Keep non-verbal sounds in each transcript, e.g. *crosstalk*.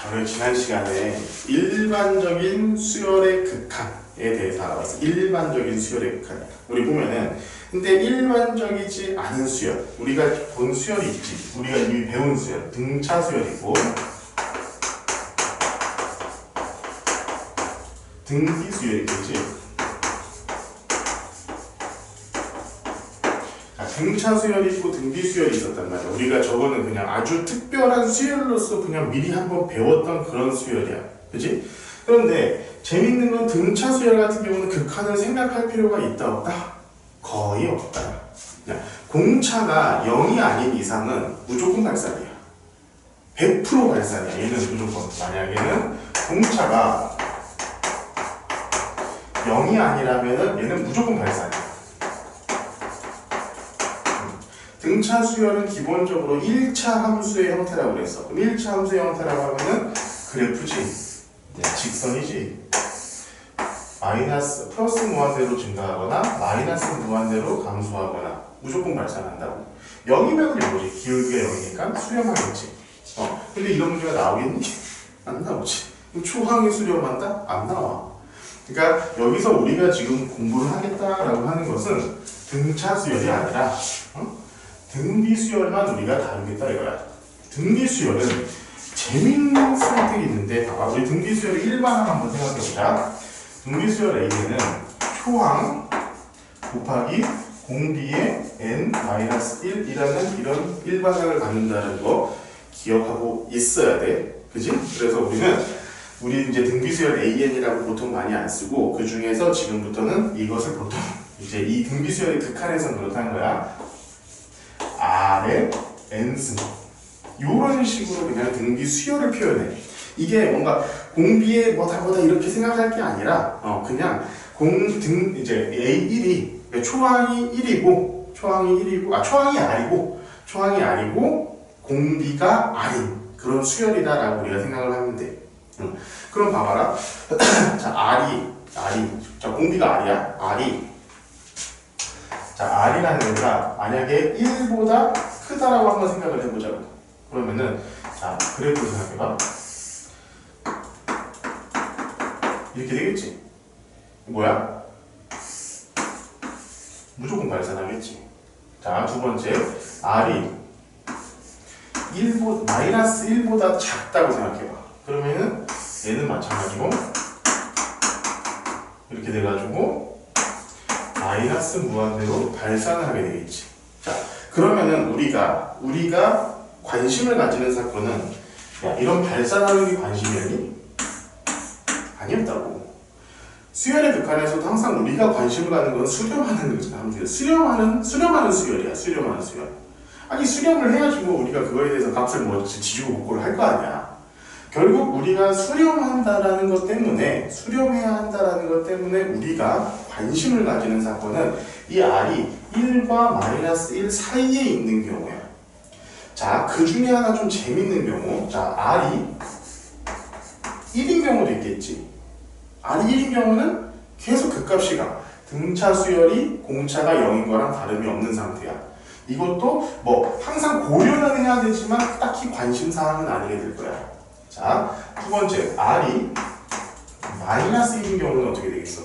자, 우리 지난 시간에 일반적인 수열의 극한에 대해서 알아봤어. 일반적인 수열의 극한. 우리 보면은 근데 일반적이지 않은 수열. 우리가 본 수열이 있지. 우리가 이미 배운 수열. 등차 수열이 있고 등기 수열이 있겠지. 자, 등차 수열이 있고 등비 수열이 있었단 말이야. 우리가 저거는 그냥 아주 특별한 수열로서 그냥 미리 한번 배웠던 그런 수열이야. 그지? 그런데 재밌는 건 등차 수열 같은 경우는 극한을 생각할 필요가 있다 없다? 거의 없다. 야, 공차가 0이 아닌 이상은 무조건 발산이야. 100% 발산이야. 얘는 무조건. 만약에는 공차가 0이 아니라면은 얘는 무조건 발산이야. 등차 수열은 기본적으로 1차 함수의 형태라고 그랬어. 그럼 1차 함수의 형태라고 하면은 그래프지. 직선이지. 마이너스, 플러스 무한대로 증가하거나 마이너스 무한대로 감소하거나 무조건 발산한다고. 0이면 그냥 뭐지? 기울기가 0이니까 수렴하겠지. 어, 근데 이런 문제가 나오겠니? *laughs* 안 나오지. 초항이 수렴한다? 안 나와. 그러니까 여기서 우리가 지금 공부를 하겠다라고 하는 것은 등차 수열이 아니라 어? 등비 수열만 우리가 다루겠다 이거야. 등비 수열은 재밌는 선택이 있는데 봐봐 우리 등비 수열의 일반항 한번 생각해보자. 등비 수열 A는 초항 곱하기 공비의 n-1이라는 이런 일반항을 갖는다는 거 기억하고 있어야 돼. 그지? 그래서 우리는 우리 이제 등비수열 AN이라고 보통 많이 안 쓰고 그 중에서 지금부터는 이것을 보통 이제 이 등비수열의 극한에서 그렇다는 거야. R의 N승. 이런 식으로 그냥 등비 수열을 표현해. 이게 뭔가 공비에 뭐다 뭐다 이렇게 생각할 게 아니라 어 그냥 공등 이제 A1이 초항이 1이고 초항이 1이고 아 초항이 R이고 초항이 R이고 공비가 R인 그런 수열이다라고 우리가 생각을 하면 돼. 응. 그럼 봐봐라. *clears throat* 자 R이 R이 자 공비가 R이야. R이 자 R이라는 애가 만약에 1보다 크다라고 한번 생각을 해보자고. 그러면은 자 그래프를 생각해봐. 이렇게 되겠지. 뭐야? 무조건 발산하겠지. 자, 두 번째, R이 1보, 마이너스 1보다 작다고 생각해봐. 그러면은 얘는 마찬가지고 이렇게 돼가지고 마이너스 무한대로 발산을 하게 되겠지. 자, 그러면은 우리가 우리가 관심을 가지는 사건은 야, 이런 발산하는 게 관심이니? 아니었다고. 수열의 극한에서도 항상 우리가 관심을 갖는 건 수렴하는 거잖아. 수렴하는 수렴하는 수열이야. 수렴하는 수열. 아니 수렴을 해야지 뭐 우리가 그거에 대해서 값을 뭐 지지고 복구를 할 거 아니야. 결국 우리가 수렴한다라는 것 때문에 수렴해야 한다라는 것 때문에 우리가 관심을 가지는 사건은 이 R이 1과 마이너스 1 사이에 있는 경우야. 자, 그 중에 하나 좀 재밌는 경우. 자, R이 1인 경우도 있겠지. R이 1인 경우는 계속 극값이 가. 등차 수열이 공차가 0인 거랑 다름이 없는 상태야. 이것도 뭐 항상 고려는 해야 되지만 딱히 관심사항은 아니게 될 거야. 자, 두 번째, R이 마이너스 1인 경우는 어떻게 되겠어?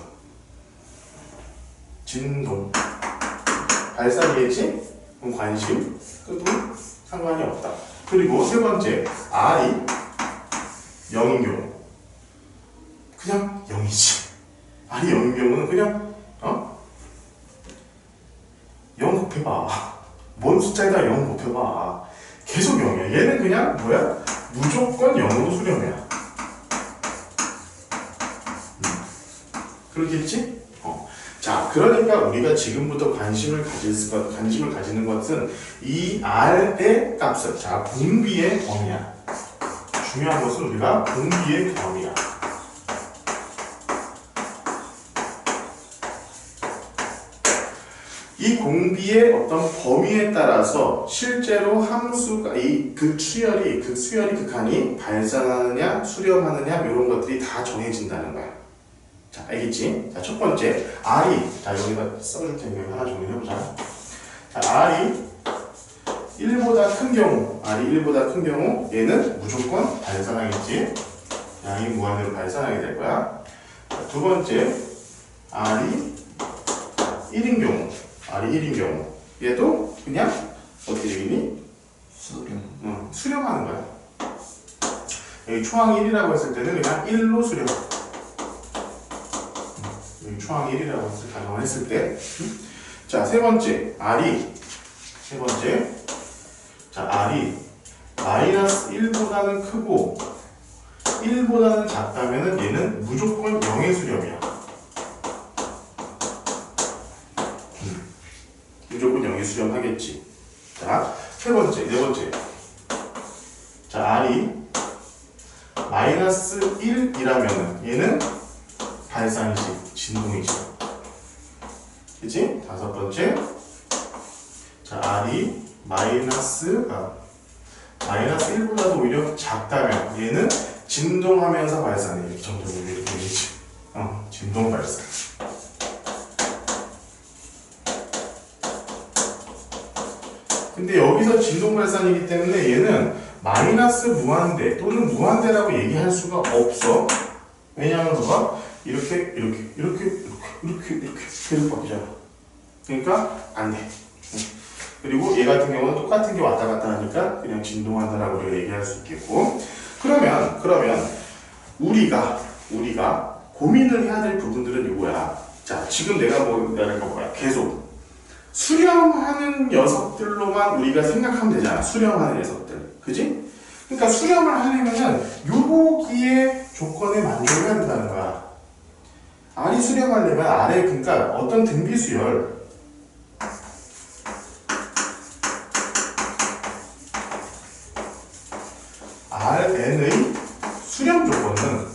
진동. 발산이겠지? 그럼 관심, 끄도 상관이 없다. 그리고 세 번째, R이 0인 경우. 그냥 0이지. R이 0인 경우는 그냥, 어? 0 곱해봐. 뭔 숫자에다 0 곱해봐. 계속 0이야. 얘는 그냥 뭐야? 무조건 0으로 수렴해야. 음. 그렇겠지? 어. 자, 그러니까 우리가 지금부터 관심을 가질 것, 관심을 가지는 것은 이 R의 값을, 자, 공비의 범위야. 중요한 것은 우리가 공비의 범위야. 이 공비의 어떤 범위에 따라서 실제로 함수가 이 극수열이 극수열이 극한이 발산하느냐 수렴하느냐 이런 것들이 다 정해진다는 거야. 자 알겠지? 자 첫 번째 R이 자 여기다 써줄 테니까 하나 정리해보자. 자 R이 1보다 큰 경우, R이 1보다 큰 경우 얘는 무조건 발산하겠지. 양이 무한대로 발산하게 될 거야. 자, 두 번째, R이 1인 경우, R이 1인 경우 얘도 그냥 어떻게 되겠니? 수렴. 응, 수렴하는 거야. 여기 초항 1이라고 했을 때는 그냥 1로 수렴. 여기 초항 1이라고 했을 가정을 했을 때. 응? 자, 세 번째, R이 세 번째. 자, R이 마이너스 1보다는 크고 1보다는 작다면은 얘는 무조건 0의 수렴이야. 음, 무조건 0의 수렴하겠지. 자, 세 번째, 네 번째. 자, R이 마이너스 1이라면은 얘는 발산이지, 진동이지. 그치? 다섯 번째. 자, R이 마이너스, 아, 마이너스 1보다도 오히려 작다면 얘는 진동하면서 발산해. 이렇게 정도로 이렇게 되겠지. 어, 진동 발산. 근데 여기서 진동 발산이기 때문에 얘는 마이너스 무한대 또는 무한대라고 얘기할 수가 없어. 왜냐하면 뭐가 이렇게 이렇게 이렇게 이렇게 이렇게 이렇게 계속 바뀌잖아. 그러니까 안 돼. 응. 그리고 얘 같은 경우는 똑같은 게 왔다 갔다 하니까 그냥 진동한다라고 우리가 얘기할 수 있겠고. 그러면 그러면 우리가 우리가 고민을 해야 될 부분들은 이거야. 자 지금 내가 뭐 내가 뭐야 계속 수렴하는 녀석들로만 우리가 생각하면 되잖아. 수렴하는 녀석들. 그지? 그러니까 수렴을 하려면은 요기의 조건에 만족을 해야 된다는 거야. R이 수렴하려면 R에 그러니까 어떤 등비수열 Rn의 수렴 조건은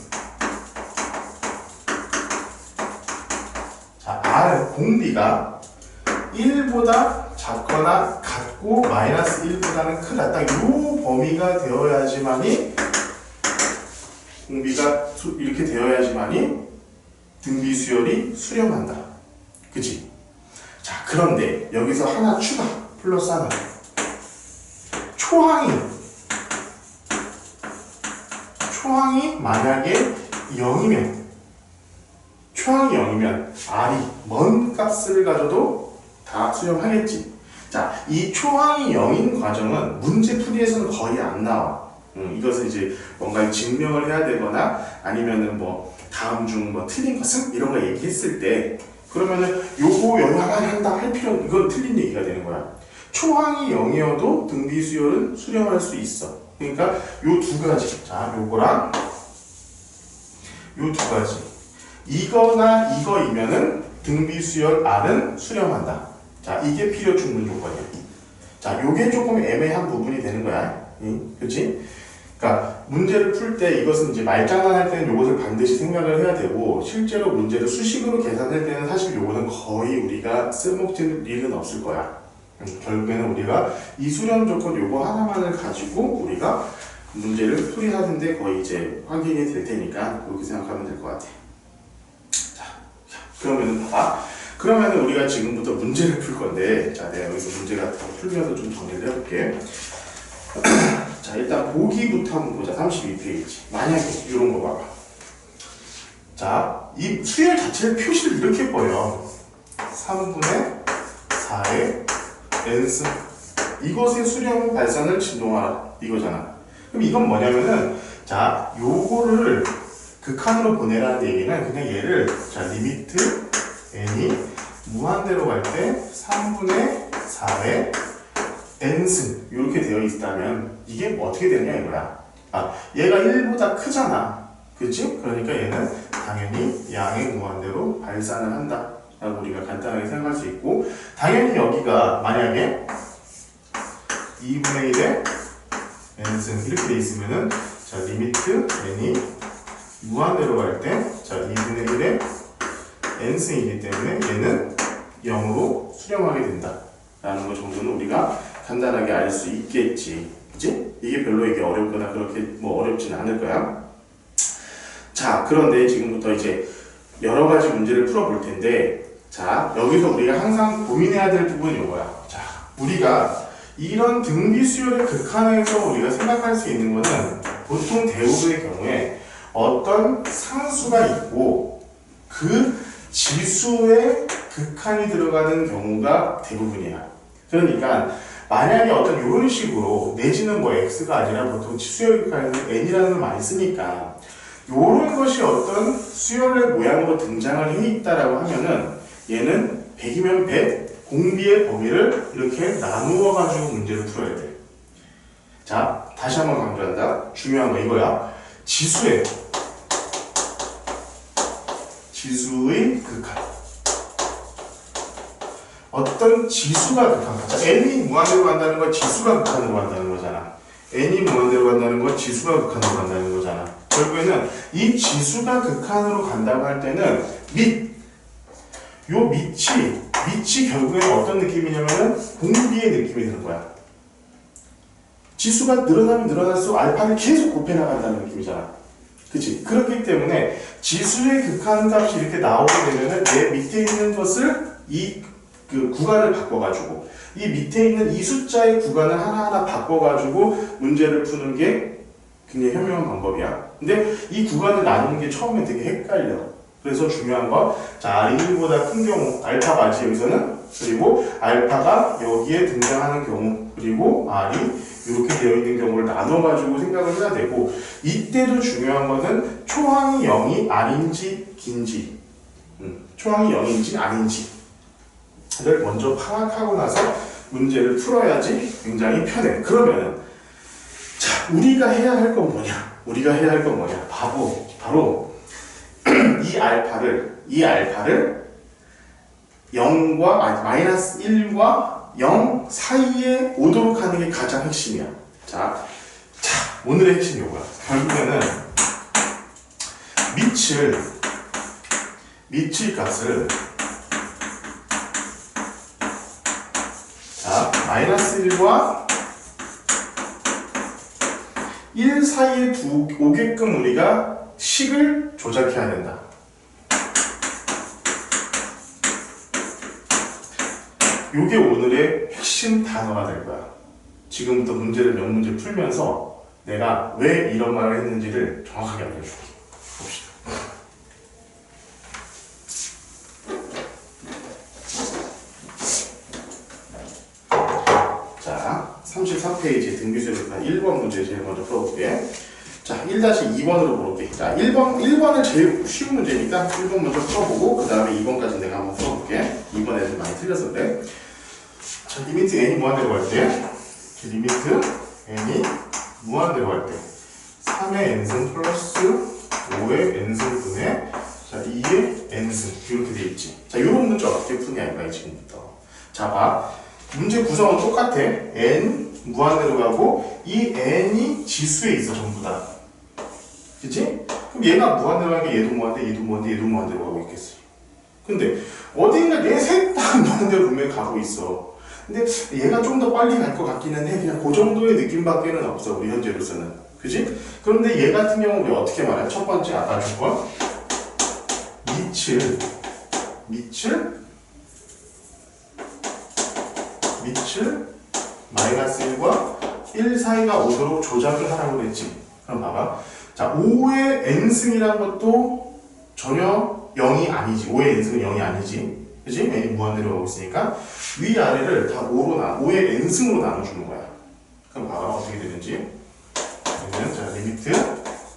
자, R 공비가 1보다 작거나 같고 마이너스 1보다는 크다. 딱 요 범위가 되어야지만이 공비가 수- 이렇게 되어야지만이 등비 수열이 수렴한다. 그치? 자, 그런데 여기서 하나 추가 플러스 하나. 초항이 초항이 만약에 0이면 초항이 0이면 R이 먼 값을 가져도 다 수렴하겠지. 자, 이 초항이 0인 과정은 문제 풀이에서는 거의 안 나와. 음, 이것은 이제 뭔가 증명을 해야 되거나 아니면은 뭐 다음 중 뭐 틀린 것은 이런 거 얘기했을 때 그러면은 요거 영향을 한다 할 필요는 이건 틀린 얘기가 되는 거야. 초항이 0이어도 등비 수열은 수렴할 수 있어. 그러니까 요 두 가지. 자, 요거랑 요 두 가지. 이거나 이거이면은 등비 수열 R은 수렴한다. 자, 이게 필요 충분 조건이야. 자, 요게 조금 애매한 부분이 되는 거야. 응? 그치? 그러니까 문제를 풀 때 이것은 이제 말장난할 때는 요것을 반드시 생각을 해야 되고 실제로 문제를 수식으로 계산할 때는 사실 요거는 거의 우리가 쓸모없을 일은 없을 거야. 음, 결국에는 우리가 이 수렴 조건 요거 하나만을 가지고 우리가 문제를 풀이하는데 거의 이제 확인이 될 테니까 그렇게 생각하면 될 것 같아. 자, 자, 그러면은 봐봐. 그러면은 우리가 지금부터 문제를 풀 건데, 자, 내가 여기서 문제 같은 거 풀면서 좀 정리를 해볼게. *clears throat* 자, 일단 보기부터 한번 보자. 32페이지. 만약에 이런 거 봐봐. 자, 이 수열 자체를 표시를 이렇게 보여. 3분의 4의 n승. 이것의 수렴 발산을 진동하라. 이거잖아. 그럼 이건 뭐냐면은, 자, 요거를 극한으로 보내라는 얘기는 그냥 얘를, 자, 리미트 n이 무한대로 갈 때 3분의 4의 n승 이렇게 되어 있다면 이게 뭐 어떻게 되냐 이거야. 아, 얘가 1보다 크잖아. 그치? 그러니까 얘는 당연히 양의 무한대로 발산을 한다. 라고 우리가 간단하게 생각할 수 있고 당연히 여기가 만약에 2분의 1의 n승 이렇게 돼 있으면은 자 리미트 n이 무한대로 갈 때 자 2분의 1의 n승이기 때문에 얘는 0으로 수렴하게 된다. 라는 거 정도는 우리가 간단하게 알 수 있겠지. 그치? 이게 별로 이게 어렵거나 그렇게 뭐 어렵진 않을 거야. 자, 그런데 지금부터 이제 여러 가지 문제를 풀어볼 텐데, 자, 여기서 우리가 항상 고민해야 될 부분이 이거야. 자, 우리가 이런 등비 수열의 극한에서 우리가 생각할 수 있는 거는 보통 대부분의 경우에 어떤 상수가 있고 그 지수의 극한이 들어가는 경우가 대부분이야. 그러니까 만약에 어떤 이런 식으로 내지는 뭐 x가 아니라 보통 수열 극한에는 n이라는 걸 많이 쓰니까 이런 것이 어떤 수열의 모양으로 등장을 해 있다라고 하면은 얘는 100이면 100 공비의 범위를 이렇게 나누어 가지고 문제를 풀어야 돼. 자, 다시 한번 강조한다. 중요한 거 이거야. 지수의 지수의 극한. 어떤 지수가 극한. 자, n이 무한대로 간다는 건 지수가 극한으로 간다는 거잖아. n이 무한대로 간다는 건 지수가 극한으로 간다는 거잖아. 결국에는 이 지수가 극한으로 간다고 할 때는 밑, 요 밑이, 밑이 결국에는 어떤 느낌이냐면은 공비의 느낌이 드는 거야. 지수가 늘어나면 늘어날수록 알파를 계속 곱해 나간다는 느낌이잖아. 그치? 그렇기 때문에 지수의 극한값이 이렇게 나오게 되면은 내 밑에 있는 것을 이 그 구간을 바꿔가지고 이 밑에 있는 이 숫자의 구간을 하나하나 바꿔가지고 문제를 푸는 게 굉장히 현명한 방법이야. 근데 이 구간을 나누는 게 처음에 되게 헷갈려. 그래서 중요한 거, 자, 1보다 큰 경우, 알파가지 여기서는, 그리고 알파가 여기에 등장하는 경우, 그리고 R이 이렇게 되어 있는 경우를 나눠가지고 생각을 해야 되고, 이때도 중요한 거는 초항이 0이 아닌지, 긴지, 음, 초항이 0인지 아닌지, 를 먼저 파악하고 나서 문제를 풀어야지 굉장히 편해. 그러면은, 자, 우리가 해야 할 건 뭐냐? 우리가 해야 할 건 뭐냐? 바보, 바로 *clears throat* 이 알파를 이 알파를 0과 아니 마이너스 1과 0 사이에 오도록 하는 게 가장 핵심이야. 자, 자 오늘의 핵심이 뭐야? 결국에는 밑을 밑의 값을 자 마이너스 1과 1 사이에 두, 오게끔 우리가 식을 조작해야 된다. 요게 오늘의 핵심 단어가 될 거야. 지금부터 문제를 몇 문제 풀면서 내가 왜 이런 말을 했는지를 정확하게 알려줄게. 봅시다. 자, 34페이지 등교수에서 1번 문제 제일 먼저 풀어볼게. 자, 1-2번으로 볼게. 자, 1번, 1번은 제일 쉬운 문제니까 1번 먼저 풀어보고, 그 다음에 2번까지 내가 한번 풀어볼게. 2번 애들 많이 그래. 자, 리미트 n이 무한대로 갈 때, 리미트 n이 무한대로 갈 때, 3의 n승 플러스 5의 n승 분의 자, 2의 n승. 이렇게 돼 있지. 자, 이런 문제 어떻게 푸냐, 이거야, 지금부터. 자, 봐. 문제 구성은 똑같아. n 무한대로 가고, 이 n이 지수에 있어, 전부 다. 그치? 그럼 얘가 무한대로 가니까 얘도 무한대, 얘도 무한대, 얘도 무한대로 가고 있겠어. 근데 어딘가 얘셋다 *laughs* 무한대로 분명히 가고 있어. 근데 얘가 좀 더 빨리 갈 것 같기는 해. 그냥 그 정도의 느낌밖에는 없어, 우리 현재로서는. 그지? 그런데 얘 같은 경우 우리 어떻게 말해? 첫 번째 아까 줄 거. 밑을, 밑을, 밑을 마이너스 1과 1 사이가 오도록 조작을 하라고 그랬지. 그럼 봐봐. 자, 5의 n승이라는 것도 전혀 0이 아니지. 5의 n승은 0이 아니지. 그지? n이 무한대로 가고 있으니까 위아래를 다 5로 나, 5의 n승으로 나눠주는 거야. 그럼 봐봐. 어떻게 되는지. 그러면 자, 리미트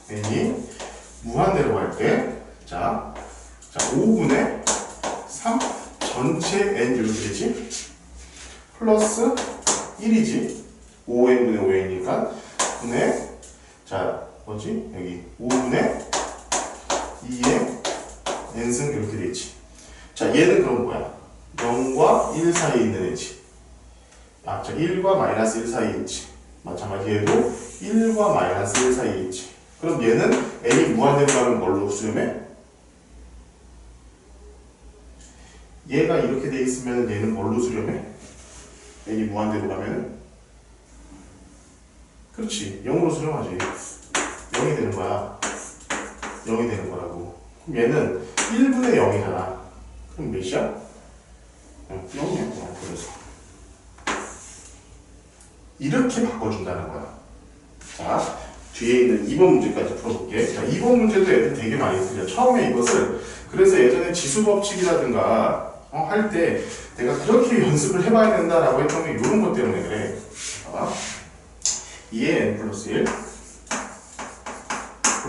n이 무한대로 갈 때, 자, 자, 5분의 3 전체 n 이렇게 되지? 플러스 1이지. 5n분의 5n이니까. 분의, 자, 뭐지? 여기 5분의 2의 n승 이렇게 되지. 자, 얘는 그럼 뭐야? 0과 1 사이에 있는 애지. 아, 자, 1과 마이너스 1 사이에 있지. 마찬가지 얘도 1과 마이너스 1 사이에 있지. 그럼 얘는 n이 무한대로 가면 뭘로 수렴해? 얘가 이렇게 돼 있으면 얘는 뭘로 수렴해? n이 무한대로 가면은? 그렇지. 0으로 수렴하지. 0이 되는 거야. 0이 되는 거라고. 그럼 얘는 1분의 0이잖아. 그럼 몇이야? 0이야. 그래서. 이렇게 바꿔준다는 거야. 자, 뒤에 있는 2번 문제까지 풀어볼게. 자, 2번 문제도 애들 되게 많이 틀려. 처음에 이것을 그래서 예전에 지수 법칙이라든가 어, 할 때 내가 그렇게 연습을 해봐야 된다라고 했던 게 이런 것 때문에 그래. 봐봐. 2의 n 플러스 1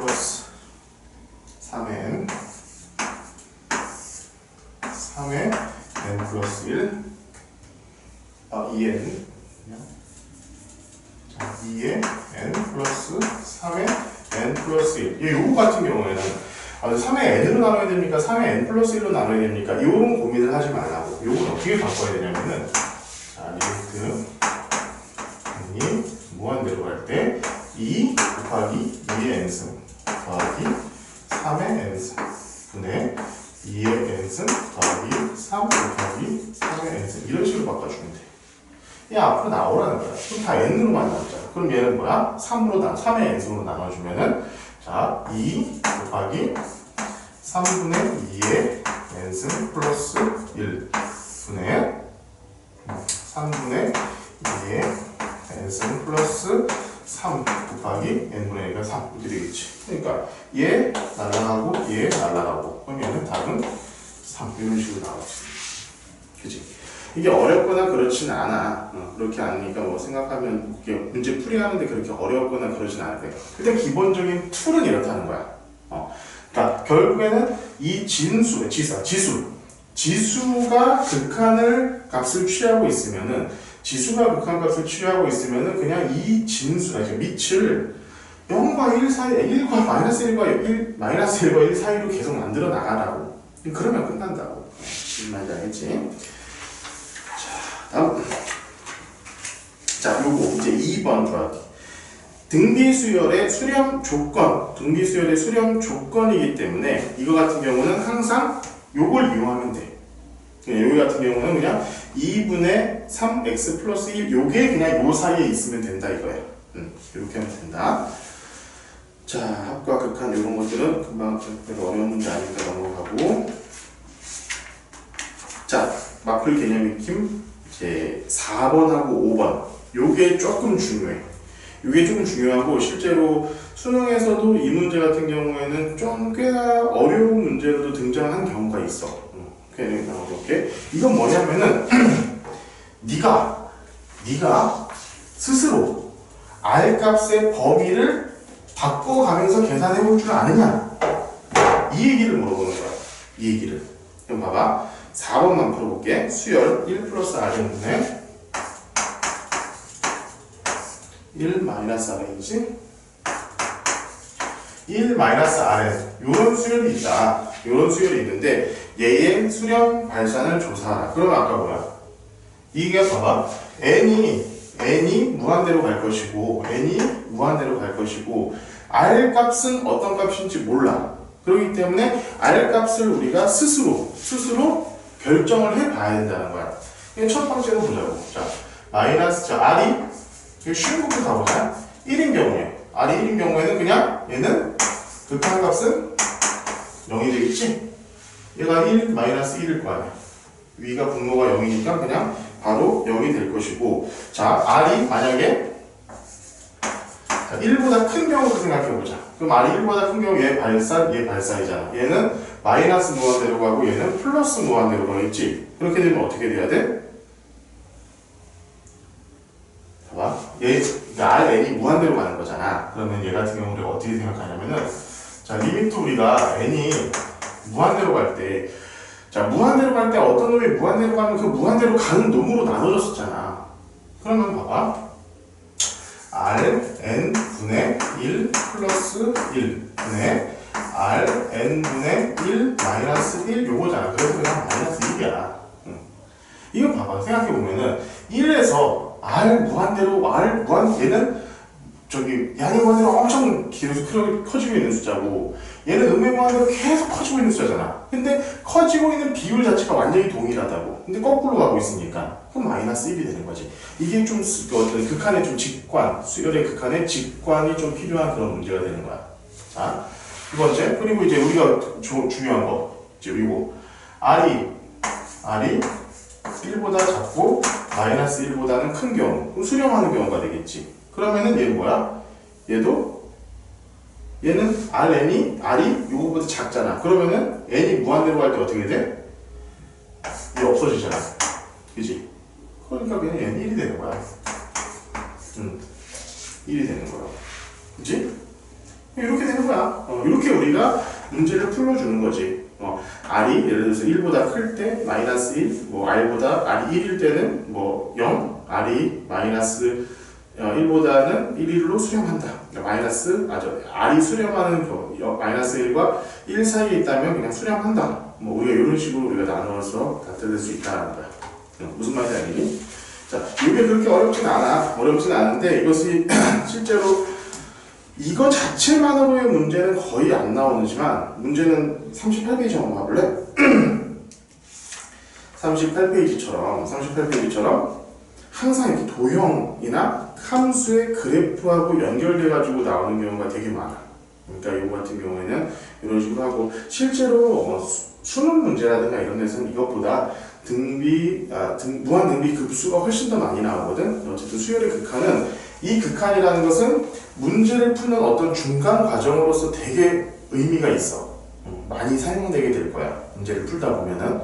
플러스 3n 3의 n 플러스 1 아, 2n 자, 2의 n 플러스 3의 n 플러스 1이 요거 같은 경우에는 아, 3의 n으로 나눠야 됩니까? 3의 n 플러스 1로 나눠야 됩니까? 이런 고민을 하지 말라고. 요건 어떻게 바꿔야 되냐면은 자, 리미트 n이 무한대로 갈 때 2 곱하기 2의 n승 더하기 3의 n승 분의 2의 n승 더하기 3 곱하기 3의 n승 이런 식으로 바꿔주면 돼. 야 앞으로 나오라는 거야. 그럼 다 n으로만 나오잖아. 그럼 얘는 뭐야? 3으로 나 3의 n승으로 나눠주면은 자, 2 곱하기 3분의 2의 n승 플러스 1 분의 3분의 2의 n승 플러스 3 곱하기 n분의 1가 3 이렇게 되겠지. 그러니까 얘 날라가고 얘 날라가고 얘는 답은 3 이런 식으로 나오지. 그지? 이게 어렵거나 그렇진 않아. 어, 그렇게 아니니까 뭐 생각하면 문제 풀이하는데 그렇게 어렵거나 그러진 않을 거야. 근데 기본적인 툴은 이렇다는 거야. 어. 그러니까 결국에는 이 진수, 지수, 지수, 지수가 극한을 값을 취하고 있으면은 지수가 극한 값을 취하고 있으면은 그냥 이 진수, 아니 밑을 0과 1 사이, 1과 마이너스 1과 1, 마이너스 1과 1 사이로 계속 만들어 나가라고. 그러면 끝난다고. 무슨 말인지 알겠지? 다음. 자, 요거 이제 2번 더하기. 등비 수열의 수렴 조건, 등비 수열의 수렴 조건이기 때문에 이거 같은 경우는 항상 요걸 이용하면 돼. 여기 같은 경우는 그냥 2분의 3x 플러스 1 요게 그냥 요 사이에 있으면 된다 이거야. 음, 이렇게 하면 된다. 자, 합과 극한 이런 것들은 금방 어려운 문제 아니니까 넘어가고. 자, 마플 개념 익힘 이제 4번하고 5번 요게 조금 중요해. 요게 조금 중요하고 실제로 수능에서도 이 문제 같은 경우에는 좀 꽤나 어려운 문제로도 등장한 경우가 있어. 음, 괜히 나와볼게. 이건 뭐냐면은 *clears throat* 네가 네가 스스로 R 값의 범위를 바꿔가면서 계산해 볼 줄 아느냐? 이 얘기를 물어보는 거야. 이 얘기를. 그럼 봐봐. 4번만 풀어볼게. 수열 1 플러스 R분의 1 마이너스 R이지? 1 마이너스 R은 요런 수열이 있다. 요런 수열이 있는데 얘의 수렴 발산을 조사하라. 그러면 아까 뭐야? 이게 봐봐. n이 n이 무한대로 갈 것이고 n이 무한대로 갈 것이고 r 값은 어떤 값인지 몰라. 그렇기 때문에 r 값을 우리가 스스로 스스로 결정을 해봐야 된다는 거야. 첫 번째로 보자고. 자, 마이너스 자 r이 이거 쉬운 것부터 가보자. 1인 경우에 r이 1인 경우에는 그냥 얘는 극한 값은 0이 되겠지. 얘가 1 마이너스 1일 거 아니야. 위가 분모가 0이니까 그냥 바로 0이 될 것이고 자 R이 만약에 자, 1보다 큰 경우도 생각해보자. 그럼 R이 1보다 큰 경우 얘 발산, 얘 발산이잖아. 얘는 마이너스 무한대로 가고 얘는 플러스 무한대로 가겠지? 그렇게 되면 어떻게 돼야 돼? 봐봐. 얘 그러니까 R, N이 무한대로 가는 거잖아. 그러면 얘 같은 우리가 어떻게 생각하냐면은 자 리미트 우리가 N이 무한대로 갈 때 자, 무한대로 갈 때 어떤 놈이 무한대로 가면 그 무한대로 가는 놈으로 나눠졌었잖아. 그러면 봐봐. R, N 분의 1 플러스 1 분의 R, N 분의 1 마이너스 1 요거잖아. 그래서 그냥 마이너스 1이야. 응. 이거 봐봐. 생각해보면은 1에서 R 무한대로 R 무한 얘는 저기 양의 무한대로 엄청 계속 커지고 있는 숫자고 얘는 음의 무한대로 계속 커지고 있는 숫자잖아. 근데 커지고 있는 비율 자체가 완전히 동일하다고. 근데 거꾸로 가고 있으니까 그럼 마이너스 1이 되는 거지. 이게 좀 수- 그 어떤 극한의 좀 직관, 수열의 극한의 직관이 좀 필요한 그런 문제가 되는 거야. 자, 두 번째. 그리고 이제 우리가 조- 중요한 거. 이제 이거. R이, R이 1보다 작고 마이너스 1보다는 큰 경우 수렴하는 경우가 되겠지 그러면은 얘는 뭐야? 얘도 얘는 Rn이 R이 요거보다 작잖아 그러면은 n이 무한대로 갈 때 어떻게 돼? 얘 없어지잖아 그지? 그러니까 얘는 1이 되는 거야 음, 1이 되는 거야 그지? 이렇게 되는 거야 어, 이렇게 우리가 문제를 풀어주는 거지 어, R이 예를 들어서 1보다 클 때 마이너스 1, 뭐 R보다 R이 1일 때는 뭐 0, R이 마이너스 어, 1보다는 1일로 수렴한다. 그러니까 마이너스, 아, 저, R이 수렴하는 경우, 여- 마이너스 1과 1 사이에 있다면 그냥 수렴한다. 뭐, 우리가 이런 식으로 우리가 나누어서 다뜯을 수 있다는 거야. 어, 무슨 말인지 알겠니? 자, 이게 그렇게 어렵진 않아. 어렵진 않은데 이것이 *clears throat* 실제로 이거 자체만으로의 문제는 거의 안 나오지만 문제는 38페이지 한번 봐볼래? *clears throat* 38페이지처럼 38페이지처럼 항상 이렇게 도형이나 함수의 그래프하고 연결돼 가지고 나오는 경우가 되게 많아. 그러니까 이거 같은 경우에는 이런 식으로 하고 실제로 어, 수- 수능 문제라든가 이런 데서는 이것보다 등비 아, 등, 무한 등비 급수가 훨씬 더 많이 나오거든. 어쨌든 수열의 극한은 이 극한이라는 것은 문제를 푸는 어떤 중간 과정으로서 되게 의미가 있어. 음, 많이 사용되게 될 거야. 문제를 풀다 보면은.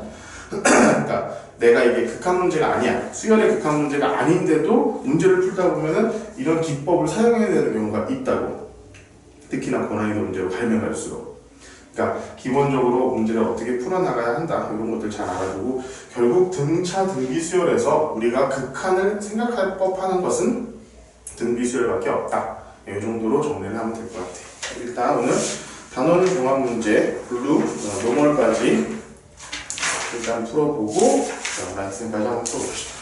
그러니까 내가 이게 극한 문제가 아니야. 수열의 극한 문제가 아닌데도 문제를 풀다 보면은 이런 기법을 사용해야 되는 경우가 있다고. 특히나 고난이도 문제로 가면 갈수록. 그러니까 기본적으로 문제를 어떻게 풀어나가야 한다. 이런 것들 잘 알아두고 결국 등차 등비 수열에서 우리가 극한을 생각할 법하는 것은 등비 수열밖에 없다. 이 정도로 정리를 하면 될 것 같아. 일단 오늘 단원 종합 문제 블루 어, 노멀까지 일단 풀어보고 자, 라이센까지 한번 풀어봅시다.